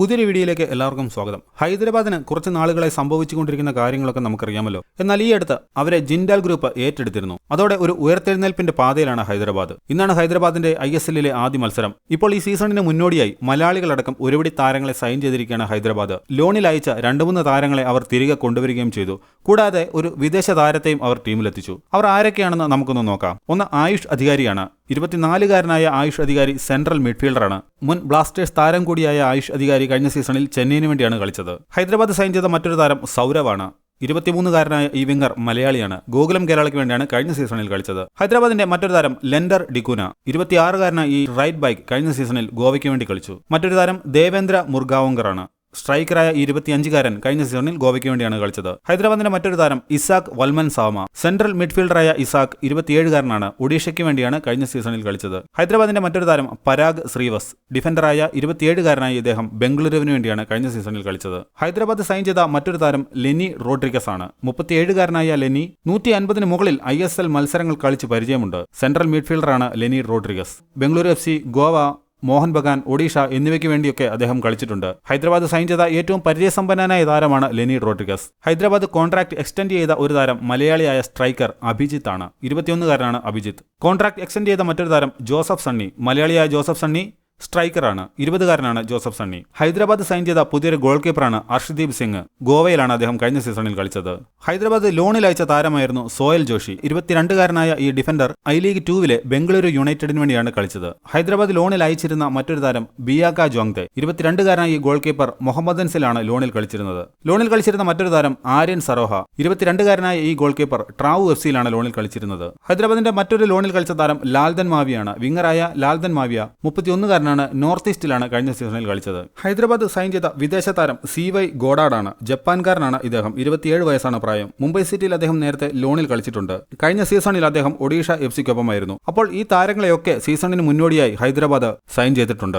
പുതിയൊരു വീഡിയോയിലേക്ക് എല്ലാവർക്കും സ്വാഗതം. ഹൈദരാബാദിന് കുറച്ച് നാളുകളായി സംഭവിച്ചുകൊണ്ടിരിക്കുന്ന കാര്യങ്ങളൊക്കെ നമുക്കറിയാമല്ലോ. എന്നാൽ ഈ അടുത്ത് അവരെ ജിൻഡാൽ ഗ്രൂപ്പ് ഏറ്റെടുത്തിരുന്നു. അതോടെ ഒരു ഉയർത്തെഴുന്നേൽപ്പിന്റെ പാതയിലാണ് ഹൈദരാബാദ്. ഇന്നാണ് ഹൈദരാബാദിന്റെ ഐ എസ് എല്ലിലെ ആദ്യ മത്സരം. ഇപ്പോൾ ഈ സീസണിന് മുന്നോടിയായി മലയാളികളടക്കം ഒരുപടി താരങ്ങളെ സൈൻ ചെയ്തിരിക്കുകയാണ് ഹൈദരാബാദ്. ലോണിൽ അയച്ച രണ്ട് മൂന്ന് താരങ്ങളെ അവർ തിരികെ കൊണ്ടുവരികയും ചെയ്തു. കൂടാതെ ഒരു വിദേശ താരത്തെയും അവർ ടീമിലെത്തിച്ചു. അവർ ആരൊക്കെയാണെന്ന് നമുക്കൊന്ന് നോക്കാം. ഒന്ന് ആയുഷ് അധികാരിയാണ്. ഇരുപത്തിനാലുകാരനായ ആയുഷ് അധികാരി സെൻട്രൽ മിഡ്ഫീൽഡറാണ്. മുൻ ബ്ലാസ്റ്റേഴ്സ് താരം കൂടിയായ ആയുഷ് അധികാരി കഴിഞ്ഞ സീസണിൽ ചെന്നൈയിന് വേണ്ടിയാണ് കളിച്ചത്. ഹൈദരാബാദ് സൈൻ ചെയ്ത മറ്റൊരു താരം സൗരവാണ്. ഇരുപത്തിമൂന്നുകാരനായ ഈ വിംഗർ മലയാളിയാണ്. ഗോകുലം കേരളയ്ക്ക് വേണ്ടിയാണ് കഴിഞ്ഞ സീസണിൽ കളിച്ചത്. ഹൈദരാബാദിന്റെ മറ്റൊരു താരം ലെൻഡർ ഡിക്കുന ഇരുപത്തിയാറുകാരനായ ഈ റൈറ്റ് ബൈക്ക് കഴിഞ്ഞ സീസണിൽ ഗോവയ്ക്ക് വേണ്ടി കളിച്ചു. മറ്റൊരു താരം ദേവേന്ദ്ര മുർഗാവങ്കറാണ്. സ്ട്രൈക്കറായ ഇരുപത്തിയഞ്ചുകാരൻ കഴിഞ്ഞ സീസണിൽ ഗോവയ്ക്ക് വേണ്ടിയാണ് കളിച്ചത്. ഹൈദരാബാദിന്റെ മറ്റൊരു താരം ഇസാഖ് വൽമൻ സാമ സെൻട്രൽ മിഡ്ഫീൽഡറായ ഇസാഖ് ഇരുപത്തിയേഴുകാരനാണ് ഒഡീഷയ്ക്ക് വേണ്ടിയാണ് കഴിഞ്ഞ സീസണിൽ കളിച്ചത്. ഹൈദരാബാദിന്റെ മറ്റൊരു താരം പരാഗ് ശ്രീവസ് ഡിഫൻഡറായ ഇരുപത്തിയേഴുകാരനായി ഇദ്ദേഹം ബംഗളൂരുവിന് വേണ്ടിയാണ് കഴിഞ്ഞ സീസണിൽ കളിച്ചത്. ഹൈദരാബാദ് സൈൻ ചെയ്ത മറ്റൊരു താരം ലെനി റോഡ്രിഗസ് ആണ് മുപ്പത്തിയേഴുകാരനായ ലെനി നൂറ്റി അൻപതിന് മുകളിൽ ഐ എസ് എൽ മത്സരങ്ങൾ കളിച്ച് പരിചയമുണ്ട്. സെൻട്രൽ മിഡ്ഫീൽഡറാണ് ലെനി റോഡ്രിഗസ്. ബംഗളൂരു എഫ് സി ഗോവ മോഹൻ ബഗാൻ ഒഡീഷ എന്നിവയ്ക്ക് വേണ്ടിയൊക്കെ അദ്ദേഹം കളിച്ചിട്ടുണ്ട്. ഹൈദരാബാദ് സൈൻ ചെയ്ത ഏറ്റവും പരിചയസമ്പന്നനായ താരമാണ് ലെനി റോഡ്രിഗസ്. ഹൈദരാബാദ് കോൺട്രാക്ട് എക്സ്റ്റെൻഡ് ചെയ്ത ഒരു താരം മലയാളിയായ സ്ട്രൈക്കർ അഭിജിത്ത് ആണ്. ഇരുപത്തിയൊന്നുകാരനാണ് അഭിജിത്ത്. കോൺട്രാക്ട് എക്സ്റ്റെൻഡ് ചെയ്ത മറ്റൊരു താരം ജോസഫ് സണ്ണി. മലയാളിയായ ജോസഫ് സണ്ണി സ്ട്രൈക്കറാണ്. ഇരുപതുകാരനാണ് ജോസഫ് സണ്ണി. ഹൈദരാബാദ് സൈൻ ചെയ്ത പുതിയൊരു ഗോൾ കീപ്പറാണ് അർഷദീപ് സിംഗ്. ഗോവയിലാണ് അദ്ദേഹം കഴിഞ്ഞ സീസണിൽ കളിച്ചത്. ഹൈദരാബാദ് ലോണിൽ അയച്ച താരമായിരുന്നു സോയൽ ജോഷി. ഇരുപത്തിരണ്ടുകാരനായ ഈ ഡിഫൻഡർ ഐ ലീഗ് ടൂവിലെ ബംഗളൂരു യുണൈറ്റഡിന് വേണ്ടിയാണ് കളിച്ചത്. ഹൈദരാബാദ് ലോണിൽ അയച്ചിരുന്ന മറ്റൊരു താരം ബിയാക്ക ജോങ്തെ. ഇരുപത്തിരണ്ടുകാരനായ ഈ ഗോൾ കീപ്പർ മുഹമ്മദ് അൻസിലാണ് ലോണിൽ കളിച്ചിരുന്നത്. ലോണിൽ കളിച്ചിരുന്ന മറ്റൊരു താരം ആര്യൻ സറോഹ ഇരുപത്തിരണ്ടുകാരനായ ഈ ഗോൾ കീപ്പർ ട്രാവു എഫ് സിയിലാണ് ലോണിൽ കളിച്ചിരുന്നത്. ഹൈദരാബാദിന്റെ മറ്റൊരു ലോണിൽ കളിച്ച താരം ലാൽദൻ മാവിയാണ്. വിങ്ങറായ ലാൽദൻ മാവിയ മുപ്പത്തിയൊന്നുകാരനാണ് നോർത്ത് ഈസ്റ്റിലാണ് കഴിഞ്ഞ സീസണിൽ കളിച്ചത്. ഹൈദരാബാദ് സൈൻ ചെയ്ത വിദേശ താരം സി വൈ ഗോഡാഡാണ് ജപ്പാൻകാരനാണ് ഇദ്ദേഹം. ഇരുപത്തിയേഴ് വയസ്സാണ് പ്രായം. മുംബൈ സിറ്റിയിൽ അദ്ദേഹം നേരത്തെ ലോണിൽ കളിച്ചിട്ടുണ്ട്. കഴിഞ്ഞ സീസണിൽ അദ്ദേഹം ഒഡീഷ എഫ് സിക്കൊപ്പമായിരുന്നു. അപ്പോൾ ഈ താരങ്ങളെയൊക്കെ സീസണിന് മുന്നോടിയായി ഹൈദരാബാദ് സൈൻ ചെയ്തിട്ടുണ്ട്.